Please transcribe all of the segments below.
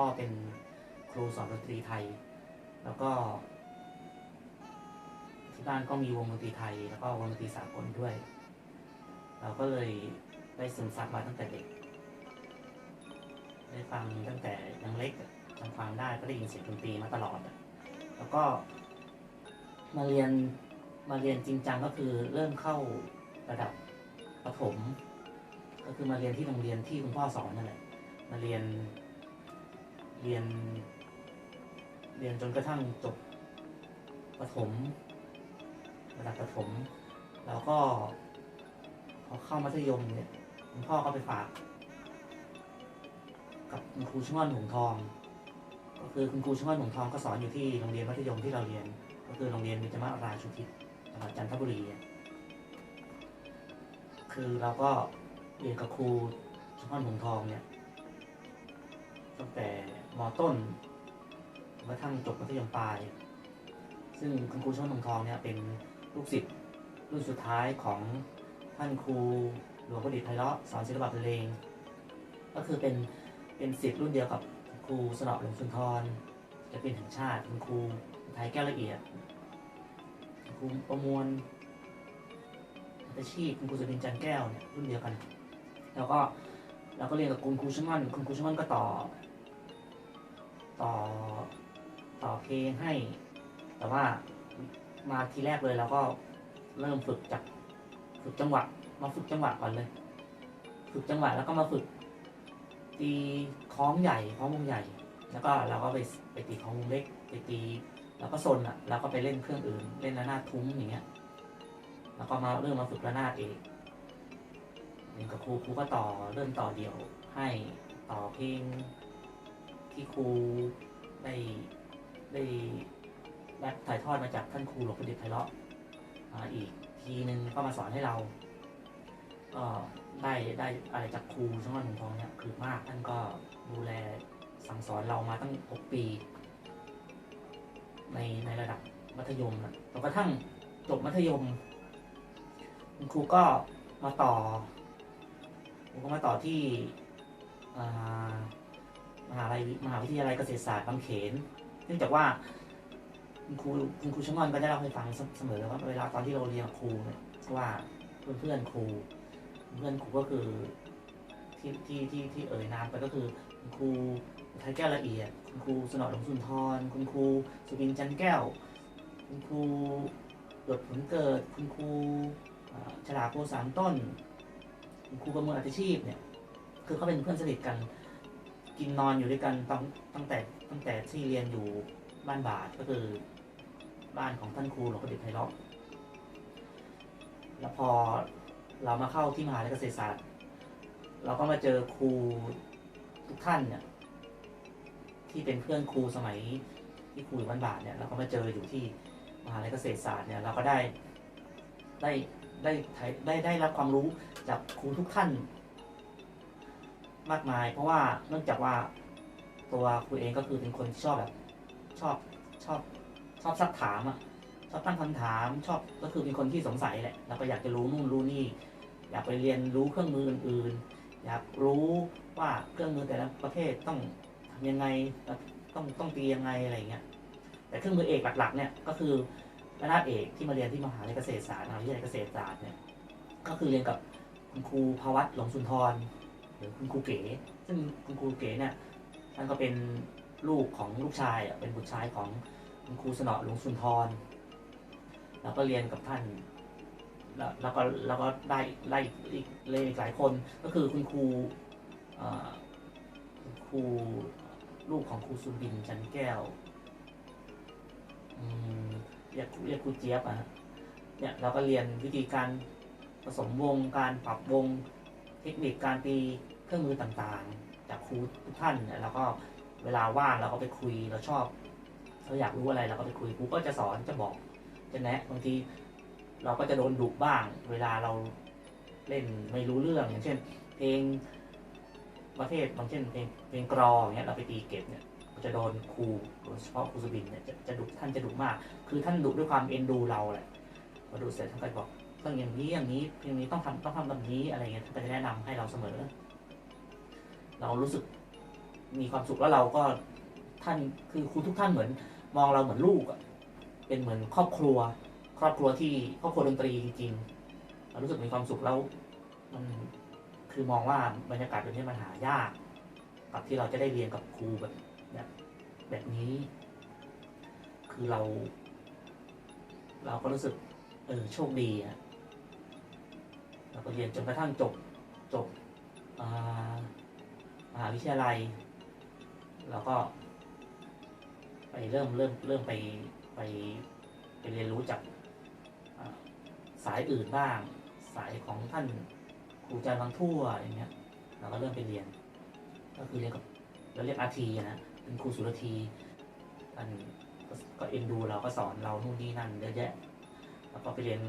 พ่อเป็นครูสอนดนตรีไทย แล้วก็ที่บ้านก็มีวงดนตรีไทย แล้วก็วงดนตรีสากลด้วย เราก็เลยได้ซึมซับมาตั้งแต่เด็ก ได้ฟังตั้งแต่ยังเล็กจำความได้ก็ได้ยินเสียงดนตรีมาตลอด แล้วก็มาเรียนมาเรียนจริงจังก็คือเริ่มเข้าระดับประถม ก็คือมาเรียนที่โรงเรียนที่คุณพ่อสอนนั่นแหละ มาเรียน เรียน เรียนจนกระทั่งจบประถมระดับประถม แล้วก็พอเข้ามัธยมเนี่ยคุณพ่อก็ไปฝาก กับคุณครูชม่อนหงทอง ก็คือคุณครูชม่อนหงทองก็สอนอยู่ที่โรงเรียนมัธยมที่เราเรียน ก็คือโรงเรียนวิจมราชุทิศจังหวัดจันทบุรี คือเราก็เรียนกับครูชม่อนหงทองเนี่ยตั้งแต่ มอต้นจนกระทั่งจบมัธยมปลาย ซึ่งคุณครูช่อนทองทองเนี่ยเป็นลูกศิษย์รุ่นสุดท้ายของท่านครูหลวงประดิษฐ์ไพเราะสอนศิลปะเพลง ก็คือเป็นเป็นศิษย์รุ่นเดียวกับครูสนอหลวงสุนทรจะเป็นแห่งชาติคุณครูไทยแก้วละเอียดคุณครูประมวลอาชีพคุณครูสุรินทร์จันแก้วเนี่ยรุ่นเดียวกัน แล้วก็เราก็เรียนกับคุณครูชมอนคุณครูชมอนก็ต่อ ต่อต่อเพลงให้ แต่ว่ามาทีแรกเลยเราก็เริ่มฝึกจากฝึกจังหวะ มาฝึกจังหวะก่อนเลย ฝึกจังหวะแล้วก็มาฝึก ตีคล้องใหญ่คล้องวงใหญ่ แล้วก็เราก็ไปไปตีคล้องวงเล็ก ไปตี แล้วก็ซนอะแล้วก็ไปเล่นเครื่องอื่น เล่นระนาดทุ้มอย่างเงี้ย แล้วก็มาเริ่มมาฝึกระนาดเองเรียนกับครูครูก็ต่อเริ่มต่อเดี่ยวให้ต่อเพลง ที่ครูได้ได้รับถ่ายทอดมาจากท่านครูหลวงประดิษฐ์ไพเราะอีกทีหนึ่งก็มาสอนให้เราก็ได้ได้อะไรจากครูช่างวันหงทองเนี่ยคือมากท่านก็ดูแลสั่งสอนเรามาตั้ง 6 ปี ในในระดับมัธยมนะจนกระทั่งจบมัธยม คุณครูก็มาต่อคุณก็มาต่อที่อ่า มหาลัยมหาวิทยาลัยเกษตรศาสตร์บางเขน เนื่องจากว่าคุณครูคุณครูชมอนก็ได้เล่าให้ฟังเสมอว่าเวลาตอนที่เราเรียนครูเนี่ยว่าเพื่อนเพื่อนๆครู เพื่อนครูก็คือที่ที่ที่ที่เอ่ยนามไปก็คือคุณครูไทยแก้วละเอียด คุณครูสนอหลงสุนทร คุณครูสุบินจันแก้ว คุณครูหยดผลเกิด คุณครูฉลาดโพสามต้น คุณครูประเมินอาชีพเนี่ยคือเขาเป็นเพื่อนสนิทกัน กินนอนอยู่ด้วยกันตั้งตั้งแต่ตั้งแต่ที่เรียนอยู่บ้านบาทก็คือ บ้านของท่านครูหลวงประดิษฐ์ไพเราะแล้วพอเรามาเข้าที่มหาลัยเกษตรศาสตร์ เราก็มาเจอครูทุกท่านเนี่ยที่เป็นเพื่อนครูสมัยที่ครูอยู่บ้านบาทเนี่ยเราก็มาเจออยู่ที่มหาลัยเกษตรศาสตร์เนี่ยเราก็ได้ได้ได้ได้ได้รับความรู้จากครูทุกท่าน มากมาย เพราะว่าเนื่องจากว่าตัวครูเองก็คือเป็นคนชอบแบบชอบชอบชอบซักถามอะชอบตั้งคำถาม ชอบก็คือเป็นคนที่สงสัยแหละแล้วก็อยากจะรู้นู่นรู้นี่ อยากไปเรียนรู้เครื่องมืออื่นๆ อยากรู้ว่าเครื่องมือแต่ละประเภทต้องทำยังไงต้องต้องตียังไงอะไรอย่างเงี้ยแต่เครื่องมือเอกหลักๆเนี่ยก็คือระนาดเอกที่มาเรียนที่มหาวิทยาลัยเกษตรศาสตร์มหาวิทยาลัยเกษตรศาสตร์เนี่ยก็คือเรียนกับคุณครูภวัตหลงสุนทร หรือคุณครูเก๋ ซึ่งคุณครูเก๋เนี่ยท่านก็เป็นลูกของลูกชายเป็นบุตรชายของคุณครูสนอหลวงสุนทรแล้วก็เรียนกับท่าน แล้วก็แล้วก็ได้ไล่อีกเลยอีกหลายคนก็คือคุณครูคุณครูลูกของครูสุบินจันแก้วเรียกเรียกครูเจี๊ยบอะเนี่ยเราก็เรียนวิธีการผสมวงการปรับวง เทคนิคการตีเครื่องมือต่างๆ จากครูทุกท่านเนี่ยเราก็เวลาว่างเราก็ไปคุยเราชอบเราอยากรู้อะไรเราก็ไปคุยครูก็จะสอนจะบอกจะแนะบางทีเราก็จะโดนดุบ้าง เวลาเราเล่นไม่รู้เรื่องอย่างเช่น เพลงประเภทบางเช่นเพลงเพลงกรออย่างเงี้ยเราไปตีเก็บเนี่ยจะโดนครูโดยเฉพาะครูสุบินเนี่ยจะจะดุท่านจะดุมาก คือท่านดุด้วยความเอ็นดูเราแหละพอดูเสร็จท่านก็บอก ต้องอย่างนี้อย่างนี้เพลงนี้ต้องทำต้องทำแบบนี้อะไรเงี้ยท่านก็จะแนะนำให้เราเสมอ เรารู้สึกมีความสุขแล้วเราก็ท่านคือครูทุกท่านเหมือน มองเราเหมือนลูกอะเป็นเหมือนครอบครัว ครอบครัวที่ครอบครัวดนตรีจริงๆเรารู้สึกมีความสุขแล้วมันคือมองว่าบรรยากาศแบบนี้มันหายาก กับที่เราจะได้เรียนกับครูแบบแบบแบบนี้ คือเรา เราก็รู้สึก เออโชคดีอะ เราก็เรียนจนกระทั่งจบจบมหาวิทยาลัย แล้วก็ ไปเริ่มเริ่มเริ่มไปไปไปเรียนรู้จากสายอื่นบ้าง สายของท่านครูอาจารย์บางทั่วอย่างเงี้ยเราก็เริ่มไปเรียน ก็คือเรียนกับเราเรียกอาทีนะเป็นครูสุรทีท่านก็ก็เอ็นดูเราก็สอนเรานู่นนี่นั่นเยอะแยะแล้วก็ไปเรียน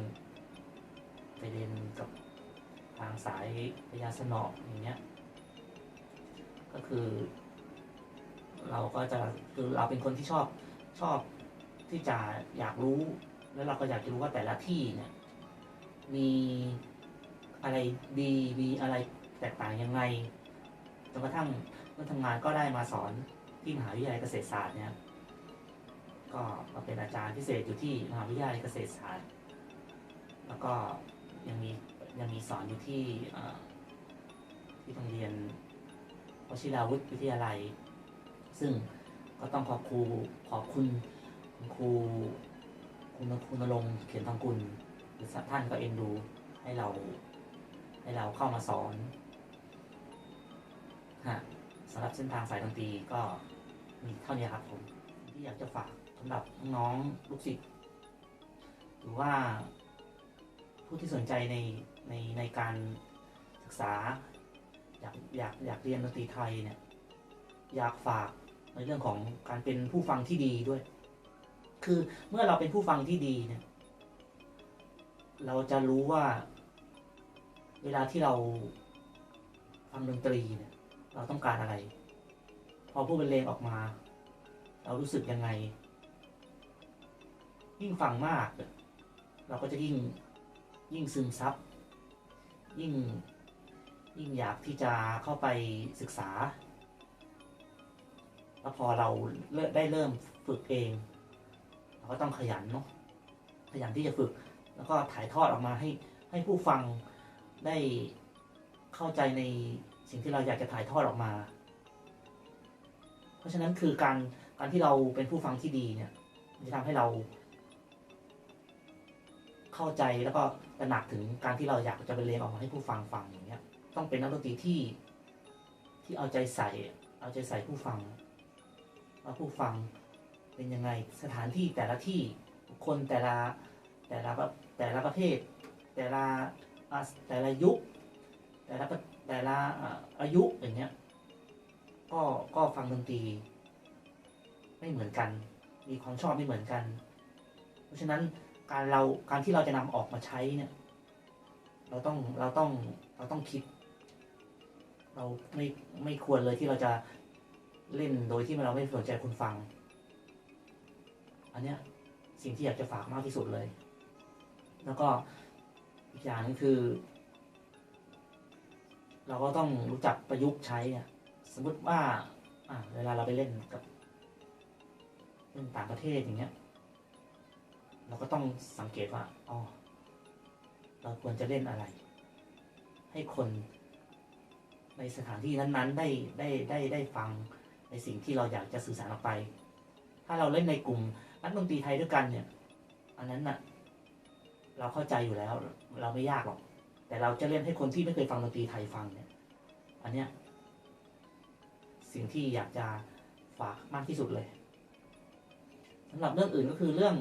ไปเรียนกับ ทางสายพยาสนอกอย่างเงี้ย ก็คือ เราก็จะคือเราเป็นคนที่ชอบชอบที่จะอยากรู้ แล้วเราก็อยากจะรู้ว่าแต่ละที่เนี่ย มีอะไรดีมีอะไรแตกต่างยังไงจนกระทั่งเมื่อทำงานก็ได้มาสอนที่มหาวิทยาลัยเกษตรศาสตร์เนี่ยก็มาเป็นอาจารย์พิเศษอยู่ที่มหาวิทยาลัยเกษตรศาสตร์ แล้วก็ยังมี ยังมีสอนอยู่ที่ที่โรงเรียนวชิราวุธวิทยาลัย ซึ่งก็ต้องขอบครูขอบคุณคุณครูคุณคุณนรงเขียนทองกุลหรือท่านก็เอ็นดูให้เราให้เราเข้ามาสอนฮะสำหรับเส้นทางสายดนตรีก็มีเท่านี้ครับผมที่อยากจะฝากสำหรับน้องลูกศิษย์หรือว่าผู้ที่สนใจใน ในในการศึกษา อยากอยากอยากเรียนดนตรีไทยเนี่ยอยากฝากในเรื่องของการเป็นผู้ฟังที่ดีด้วย คือเมื่อเราเป็นผู้ฟังที่ดีเนี่ย เราจะรู้ว่า เวลาที่เราฟังดนตรีเนี่ย เราต้องการอะไร พอผู้บรรเลงออกมา เรารู้สึกยังไง ยิ่งฟังมากเนี่ยเราก็จะยิ่งยิ่งซึมซับ ยิ่งยิ่งอยากที่จะเข้าไปศึกษา แล้วพอเราเได้เริ่มฝึกเอง เราก็ต้องขยันเนาะขยันที่จะฝึก แล้วก็ถ่ายทอดออกมาให้ให้ผู้ฟังได้เข้าใจในสิ่งที่เราอยากจะถ่ายทอดออกมา เพราะฉะนั้นคือการการที่เราเป็นผู้ฟังที่ดีเนี่ยมันจะทำให้เรา เข้าใจแล้วก็ตระหนักถึงการที่เราอยากจะไปเรียนออกมาให้ผู้ฟังฟังอย่างเงี้ย ต้องเป็นนักดนตรีที่ที่เอาใจใส่ เอาใจใส่ผู้ฟังว่าผู้ฟังเป็นยังไงสถานที่แต่ละที่คนแต่ละแต่ละแต่ละประเภท แต่ละแต่ละยุค แต่ละแต่ละอะอายุอย่างเงี้ยก็ก็ฟังดนตรี ไม่เหมือนกัน มีความชอบไม่เหมือนกัน เพราะฉะนั้น การเราการที่เราจะนำออกมาใช้เนี่ย เราต้องเราต้องเราต้องคิด เราไม่ไม่ควรเลยที่เราจะเล่นโดยที่เราไม่สนใจคนฟัง อันเนี้ยสิ่งที่อยากจะฝากมากที่สุดเลย แล้วก็อีกอย่างนึงคือ เราก็ต้องรู้จักประยุกต์ใช้อะสมมติว่า อะเวลาเราไปเล่นกับเล่นต่างประเทศอย่างเงี้ย เราก็ต้องสังเกตว่าอ๋อเราควรจะเล่นอะไร ให้คนในสถานที่นั้นๆ ได้ได้ได้ได้ฟังในสิ่งที่เราอยากจะสื่อสารออกไป ถ้าเราเล่นในกลุ่มนักดนตรีไทยด้วยกันเนี่ย อันนั้นน่ะ เราเข้าใจอยู่แล้ว เราไม่ยากหรอก แต่เราจะเล่นให้คนที่ไม่เคยฟังดนตรีไทยฟังเนี่ย อันเนี้ยสิ่งที่อยากจะฝากมากที่สุดเลยสำหรับเรื่องอื่นก็คือเรื่อง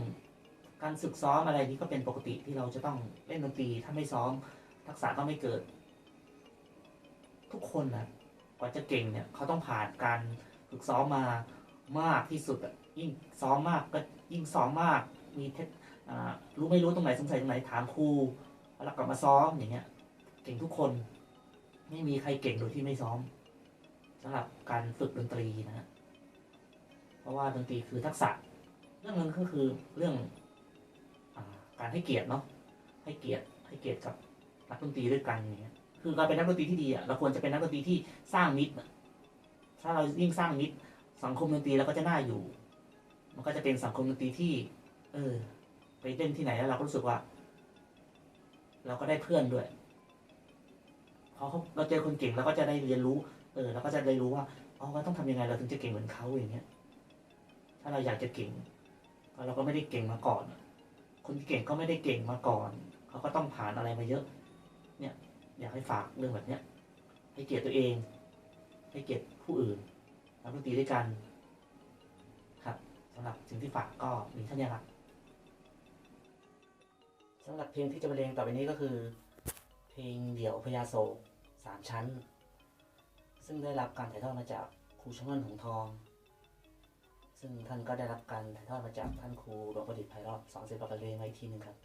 การฝึกซ้อมอะไรนี้ก็เป็นปกติที่เราจะต้องเล่นดนตรีถ้าไม่ซ้อม ทักษะก็ไม่เกิด ทุกคนนะกว่าจะเก่งเนี่ยเขาต้องผ่านการฝึกซ้อมมามากที่สุดอะยิ่งซ้อมมากก็ยิ่งซ้อมมาก มีเทครู้ไม่รู้ตรงไหนสงสัยตรงไหนถามครูแล้วกลับมาซ้อมอย่างเงี้ย เก่งทุกคน ไม่มีใครเก่งโดยที่ไม่ซ้อมสำหรับการฝึกดนตรีนะฮะเพราะว่าดนตรีคือทักษะ เรื่องนึงก็คือเรื่อง การให้เกียรติเนาะให้เกียรติให้เกียรติกับนักดนตรีด้วยกันอย่างเงี้ยคือกาเป็นนักดนตรีที่ดีอะเราควรจะเป็นนักดนตรีที่สร้างมิตรถ้าเรายิ่งสร้างมิตรสังคมดนตรีเราก็จะน่าอยู่ มันก็จะเป็นสังคมดนตรีที่ เออ ไปเล่นที่ไหนแล้วเราก็รู้สึกว่า เราก็ได้เพื่อนด้วยพอเขาเราเจอคนเก่งเราก็จะได้เรียนรู้ เออเราก็จะได้รู้ว่าอ๋อเราต้องทำยังไงเราถึงจะเก่งเหมือนเขาอย่างเงี้ย ถ้าเราอยากจะเก่งเราก็ไม่ได้เก่งมาก่อน คนที่เก่งก็ไม่ได้เก่งมาก่อน เขาก็ต้องผ่านอะไรมาเยอะ เนี่ย อยากให้ฝากเรื่องแบบเนี้ย ให้เกียรติตัวเอง ให้เกียรติผู้อื่นนักดนตรีด้วยกัน ครับสำหรับสิ่งที่ฝากก็มีเท่านี้ครับสำหรับเพลงที่จะบรรเลงต่อไปนี้ก็คือ เพลงเดี่ยวพญาโศกสามชั้น ซึ่งได้รับการถ่ายทอดมาจากครูชม่อนหงทอง ซึ่งท่านก็ได้รับการถ่ายทอดมาจากท่านครูหลวงประดิษฐ์ไพรอบสอนศิลปะการเรียนมาอีกทีหนึ่งครับ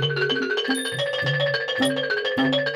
Thank you.